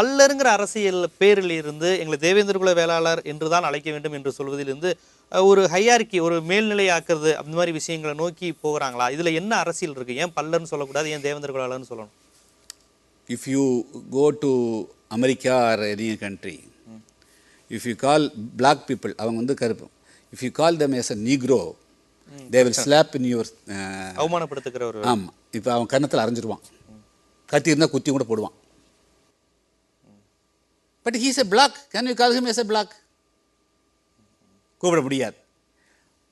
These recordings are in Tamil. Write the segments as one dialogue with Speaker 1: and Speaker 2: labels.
Speaker 1: பல்லருங்கிற அரசியல் பேரில் இருந்து எங்களை தேவேந்திர குல வேளாளர் என்றுதான் அழைக்க வேண்டும் என்று சொல்வதிலிருந்து ஒரு ஹையார்கி ஒரு மேல்நிலை ஆக்குறது அந்த மாதிரி விஷயங்களை நோக்கி போகிறாங்களா? இதுல என்ன அரசியல் இருக்கு? ஏன் பல்லர்னு சொல்லக்கூடாது ஏன் தேவேந்திர குல வேளாளர்னு சொல்லணும்?
Speaker 2: If you go to America or any country, if you call black people, அவங்க வந்து கருப்பு. You call them as a negro, they will slap in your uh,
Speaker 1: அவமானப்படுத்துகிற ஒரு
Speaker 2: ஆமாம் இப்போ அவன் கன்னத்தில் அரைஞ்சிருவான். கத்தி இருந்தால் குத்தி கூட போடுவான். But he's a black can you call him as a black கூப்பிட முடியாது.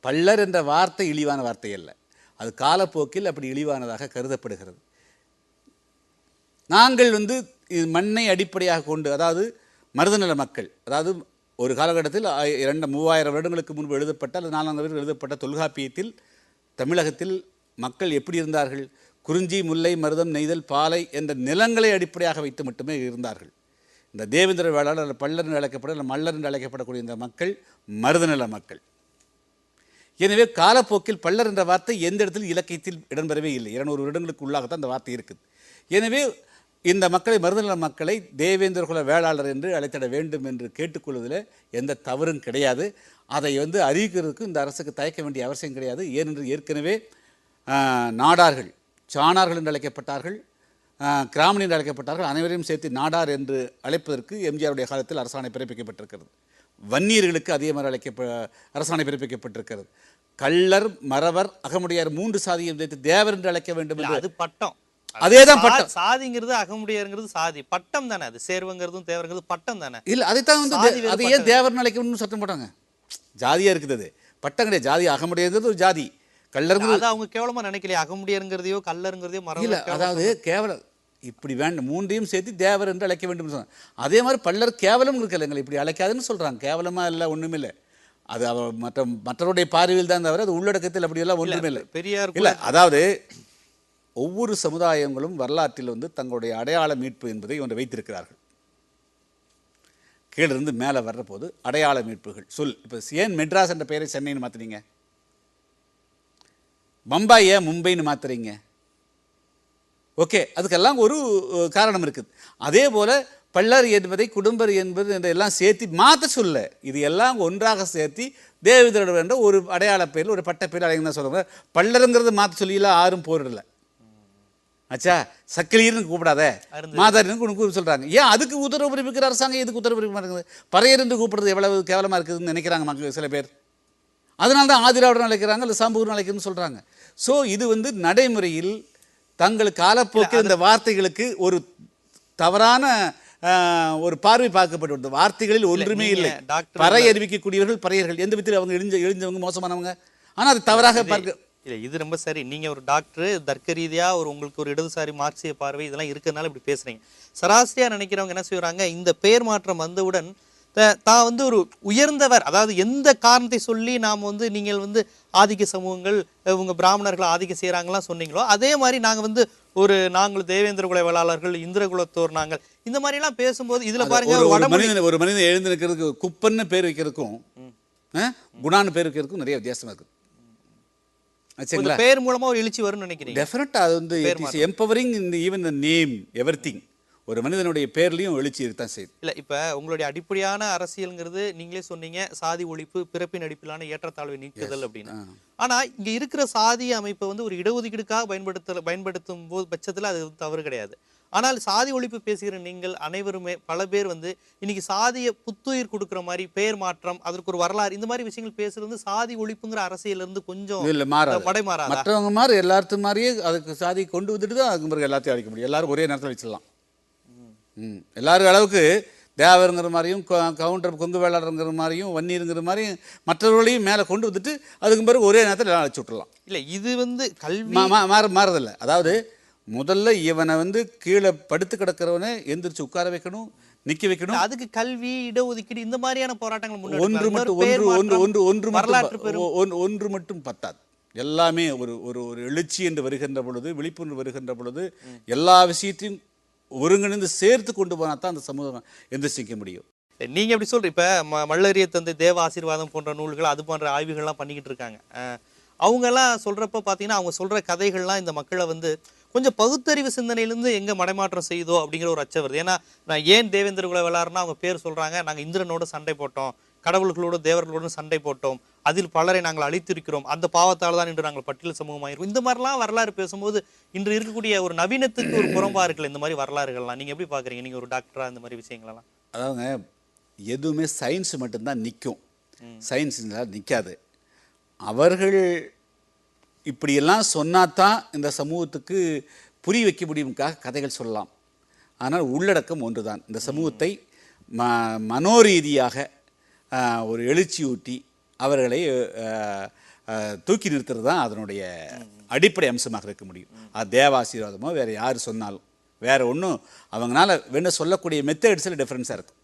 Speaker 2: பல்லர் என்ற வார்த்தை இழிவான வார்த்தை அல்ல. அது காலப்போக்கில் அப்படி இழிவானதாக கருதப்படுகிறது. நாங்கள் வந்து இது மண்ணை அடிப்படையாக கொண்டு அதாவது மருதநல மக்கள் அதாவது ஒரு காலகட்டத்தில் இரண்டு மூவாயிரம் வருடங்களுக்கு முன்பு எழுதப்பட்ட அல்லது நாலாயிரம் வருடம் எழுதப்பட்ட தொல்காப்பியத்தில் தமிழகத்தில் மக்கள் எப்படி இருந்தார்கள்? குறிஞ்சி முல்லை மருதம் நெய்தல் பாலை என்ற நிலங்களை அடிப்படையாக வைத்து மட்டுமே இருந்தார்கள். இந்த தேவேந்திர வேளாளர் அல்லது பல்லர் என்று அழைக்கப்பட அல்லது மல்லர் என்று அழைக்கப்படக்கூடிய இந்த மக்கள் மருதநல மக்கள். எனவே காலப்போக்கில் பல்லர் என்ற வார்த்தை எந்த இடத்தில் இலக்கியத்தில் இடம்பெறவே இல்லை. இருநூறு வருடங்களுக்கு உள்ளாகத்தான் அந்த வார்த்தை இருக்குது. எனவே இந்த மக்களை மருதநல மக்களை தேவேந்திர குல வேளாளர் என்று அழைத்திட வேண்டும் என்று கேட்டுக்கொள்வதில் எந்த தவறும் கிடையாது. அதை வந்து அறிவிக்கிறதுக்கு இந்த அரசுக்கு தயக்க வேண்டிய அவசியம் கிடையாது. ஏனென்று ஏற்கனவே நாடார்கள் சாணார்கள் என்று அழைக்கப்பட்டார்கள். கிராமணி என்று அழைக்கப்பட்டார்கள். அனைவரையும் சேர்த்து நாடார் என்று அழைப்பதற்கு எம்ஜிஆருடைய காலத்தில் அரசாணை பிறப்பிக்கப்பட்டிருக்கிறது. வன்னியர்களுக்கு அதே மாதிரி அழைக்கப்ப அரசாணை பிறப்பிக்கப்பட்டிருக்கிறது. கள்ளர் மறவர் அகமுடையார் மூன்று சாதியை வைத்து தேவர் என்று அழைக்க வேண்டும்
Speaker 1: இல்ல,
Speaker 2: என்று
Speaker 1: அது பட்டம்.
Speaker 2: அதேதான் பட்டம்.
Speaker 1: சாதிங்கிறது அகமுடையாருங்கிறது சாதி. பட்டம் தானே அது சேர்வங்கிறதும் தேவருங்கிறது பட்டம் தானே.
Speaker 2: இல்ல அதைத்தான் வந்து அது ஏன் தேவர் நிலைக்கணும்னு சட்டம் போட்டாங்க? ஜாதியா இருக்குது அது. பட்டம் கிடையாது. ஜாதி அகமுடையது ஒரு ஜாதி. கள்ளருங்கிறது
Speaker 1: அது அவங்க கேவலமா நினைக்கலையே. அகமுடையாருங்கிறதையோ கல்லருங்கிறதையோ
Speaker 2: இல்ல
Speaker 1: மரம்
Speaker 2: அதாவது கேவலம் இப்படி வேண்டும் மூன்றையும் சேர்த்து தேவர் என்று அழைக்க வேண்டும் சொன்னாங்க அதே மாதிரி பல்லர் கேவலம் இருக்கலைங்க இப்படி அழைக்காதுன்னு சொல்றாங்க. கேவலமா இல்லை ஒண்ணுமே இல்லை அது அவ மற்ற மற்றவருடைய பார்வையில் தான் தவிர அது உள்ளடக்கத்தில் அப்படியெல்லாம் ஒன்றுமே இல்லை
Speaker 1: பெரியார்
Speaker 2: இல்லை அதாவது ஒவ்வொரு சமுதாயங்களும் வரலாற்றில் வந்து தங்களுடைய அடையாள மீட்பு என்பதை ஒன்று வைத்திருக்கிறார்கள். கீழிருந்து மேலே வர்ற போது அடையாள மீட்புகள். சொல். இப்போ ஏன் மெட்ராஸ் என்ற பெயரை சென்னைன்னு மாத்துறீங்க பம்பாய் ஏன் மும்பைன்னு மாத்துறீங்க? ஓகே அதுக்கெல்லாம் ஒரு காரணம் இருக்குது. அதே போல பல்லர் என்பதை குடும்பர் என்பது என்ற எல்லாம் சேர்த்து மாற்ற சொல்ல இது எல்லாம் ஒன்றாக சேர்த்து தேவேந்திரர் என்ற ஒரு அடையாள பேரில் ஒரு பட்ட பேர் அடைங்க தான் சொல்லுவாங்க. பல்லருங்கிறது மாற்ற சொல்லியெல்லாம் யாரும் போரிடல ஆச்சா சக்கிலியர்னு கூப்பிடாத. மாதாரின்னு கூப்பிட சொல்றாங்க. ஏன் அதுக்கு உத்தரவு பிறப்பிக்கிற அரசாங்கம் எதுக்கு உத்தரவு பிறப்பிக்க மாட்டேங்குது? பறையர் என்று கூப்பிடுறது எவ்வளவு கேவலமா இருக்குதுன்னு நினைக்கிறாங்க மக்கள் சில பேர். அதனால தான் ஆதிராவிடன் அழைக்கிறாங்க இல்லை சாம்பூர்னு அழைக்கிறதுன்னு சொல்றாங்க. ஸோ இது வந்து நடைமுறையில் தங்கள் காலப்போக்கில் இந்த வார்த்தைகளுக்கு ஒரு தவறான ஒரு பார்வை பார்க்கப்பட்டு வார்த்தைகளில் ஒன்றுமே இல்லை. பறை அறிவிக்கக்கூடியவர்கள் பறையர்கள். எந்த விதத்தில் அவங்க இழிஞ்ச இழிஞ்சவங்க மோசமானவங்க. ஆனால் அது தவறாக பார்க்க
Speaker 1: இல்ல இது ரொம்ப சரி. நீங்க ஒரு டாக்டர் தர்க்க ரீதியா ஒரு உங்களுக்கு ஒரு இடதுசாரி மார்க்சிய பார்வை இதெல்லாம் இருக்கிறதுனால இப்படி பேசுறீங்க. சராசரியா நினைக்கிறவங்க என்ன செய்றாங்க? இந்த பெயர் மாற்றம் வந்தவுடன் தான் வந்து ஒரு உயர்ந்தவர் அதாவது எந்த காரணத்தை சொல்லி நாம் வந்து நீங்கள் வந்து ஆதிக்க சமூகங்கள் இவங்க பிராமணர்கள் ஆதிக்கம் செய்கிறாங்கலாம் சொன்னீங்களோ அதே மாதிரி நாங்க வந்து ஒரு நாங்கள் தேவேந்திர குல வேளாளர்கள் இந்திர குலத்தோர் நாங்கள் இந்த மாதிரி எல்லாம் பேசும்போது இதுல பாருங்க
Speaker 2: ஒரு மனிதன் ஒரு மனிதன் எழுந்து குப்பன்னு பேர் வைக்கிறதுக்கும் குணான்னு பேர் வைக்கிறதுக்கும் நிறைய வித்தியாசமா இருக்கு.
Speaker 1: இந்த
Speaker 2: ஆச்சுங்களா
Speaker 1: பெயர் மூலமா ஒரு எழுச்சி வரும்னு நினைக்கிறீங்க.
Speaker 2: டெஃபினட்டாக அது வந்து எம்பவரிங் இந்த ஈவன் த நேம் எவ்ரி ஒரு மனிதனுடைய பேர்லையும் எழுச்சி இருக்கத்தான் செய்யுது.
Speaker 1: இல்ல இப்ப உங்களுடைய அடிப்படையான அரசியல்ங்கிறது நீங்களே சொன்னீங்க சாதி ஒழிப்பு பிறப்பின் அடிப்பிலான ஏற்றத்தாழ்வை நீக்குதல் அப்படின்னு. ஆனா இங்க இருக்கிற சாதி அமைப்பை வந்து ஒரு இடஒதுக்கீடுக்காக பயன்படுத்த பயன்படுத்தும் போது பட்சத்துல அது தவறு கிடையாது. ஆனால் சாதி ஒழிப்பு பேசுகிற நீங்கள் அனைவருமே பல பேர் வந்து இன்னைக்கு சாதிய புத்துயிர் கொடுக்குற மாதிரி பெயர் மாற்றம் அதற்கு ஒரு வரலாறு இந்த மாதிரி விஷயங்கள் பேசுறது சாதி ஒழிப்புங்கிற அரசியல்ல இருந்து கொஞ்சம்
Speaker 2: இல்ல மாறாது.
Speaker 1: படை மாறாதா
Speaker 2: மற்றவங்க மாதிரி எல்லாத்து மாதிரியே அதுக்கு சாதி கொண்டு வந்துட்டு தான் அதுக்கு பிறகு எல்லாத்தையும் அழிக்க முடியும். எல்லாரும் ஒரே நேரத்தில் வச்சிடலாம் ம். எல்லாரும் அளவுக்கு தேவருங்கிற மாதிரியும் கவுண்டர் கொங்கு வேளாளருங்கிற மாதிரியும் வன்னியருங்கிற மாதிரியும் மற்றவர்களையும் மேலே கொண்டு வந்துட்டு அதுக்கு பிறகு ஒரே நேரத்தில் அழைச்சி விட்டுறலாம்.
Speaker 1: இல்ல இது வந்து கல்வி
Speaker 2: மாற மாறதில்ல அதாவது முதல்ல இவனை வந்து கீழே படுத்து கிடக்கிறவனை எந்திரிச்சு உட்கார வைக்கணும் நிக்க வைக்கணும்.
Speaker 1: அதுக்கு கல்வி இடஒதுக்கீடு இந்த மாதிரியான போராட்டங்கள்
Speaker 2: ஒன்று. மட்டும் ஒன்று ஒன்று ஒன்று ஒன்று மட்டும் ஒன்று மட்டும் பத்தாது. எல்லாமே ஒரு ஒரு ஒரு எழுச்சி என்று வருகின்ற பொழுது விழிப்புணர்வு வருகின்ற பொழுது எல்லா விஷயத்தையும் ஒருங்கிணைந்து சேர்த்து கொண்டு போனால் தான் அந்த சமூகம் எந்திரிச்சிக்க முடியும்.
Speaker 1: நீங்கள் எப்படி சொல்கிற இப்போ ம- மல்லரிய தந்தை தேவ ஆசீர்வாதம் போன்ற நூல்கள் அது போன்ற ஆய்வுகள்லாம் பண்ணிக்கிட்டு இருக்காங்க. அவங்கெல்லாம் சொல்கிறப்ப பார்த்தீங்கன்னா அவங்க சொல்கிற கதைகள்லாம் இந்த மக்களை வந்து கொஞ்சம் பகுத்தறிவு சிந்தனையிலேருந்து எங்கே மடைமாற்றம் செய்யுதோ அப்படிங்கிற ஒரு அச்சம் வருது. ஏன்னா நான் ஏன் தேவேந்திர குல வேளாறுனா அவங்க பேர் சொல்கிறாங்க நாங்கள் இந்திரனோட சண்டை போட்டோம் கடவுள்களோட தேவர்களோட சண்டை போட்டோம் அதில் பலரை நாங்கள் அழித்திருக்கிறோம். அந்த பாவத்தால் தான் இன்று நாங்கள் பட்டியல் சமூகமாயிருக்கோம். இந்த மாதிரிலாம் வரலாறு பேசும்போது இன்று இருக்கக்கூடிய ஒரு நவீனத்துக்கு ஒரு புறம்பா இருக்குல்ல இந்த மாதிரி வரலாறுகள்லாம் நீங்க எப்படி பாக்குறீங்க? நீங்க ஒரு டாக்டரா இந்த மாதிரி விஷயங்களெல்லாம்?
Speaker 2: அதாவதுங்க எதுவுமே சயின்ஸ் மட்டும்தான் நிற்கும் சயின்ஸ் நிற்காது அவர்கள் இப்படியெல்லாம் சொன்னாதான் இந்த சமூகத்துக்கு புரிய வைக்க முடியும்காக கதைகள் சொல்லலாம். ஆனால் உள்ளடக்கம் ஒன்றுதான். இந்த சமூகத்தை ம. மனோரீதியாக ஒரு எழுச்சியூட்டி அவர்களை தூக்கி நிறுத்துறது தான் அதனுடைய அடிப்படை அம்சமாக இருக்க முடியும். அது தேவாசீர்வாதமோ வேறு யார் சொன்னாலும். வேறு ஒன்றும் அவங்களால வேணும் சொல்லக்கூடிய மெத்தட்ஸில் டிஃப்ரென்ஸாக இருக்கும்.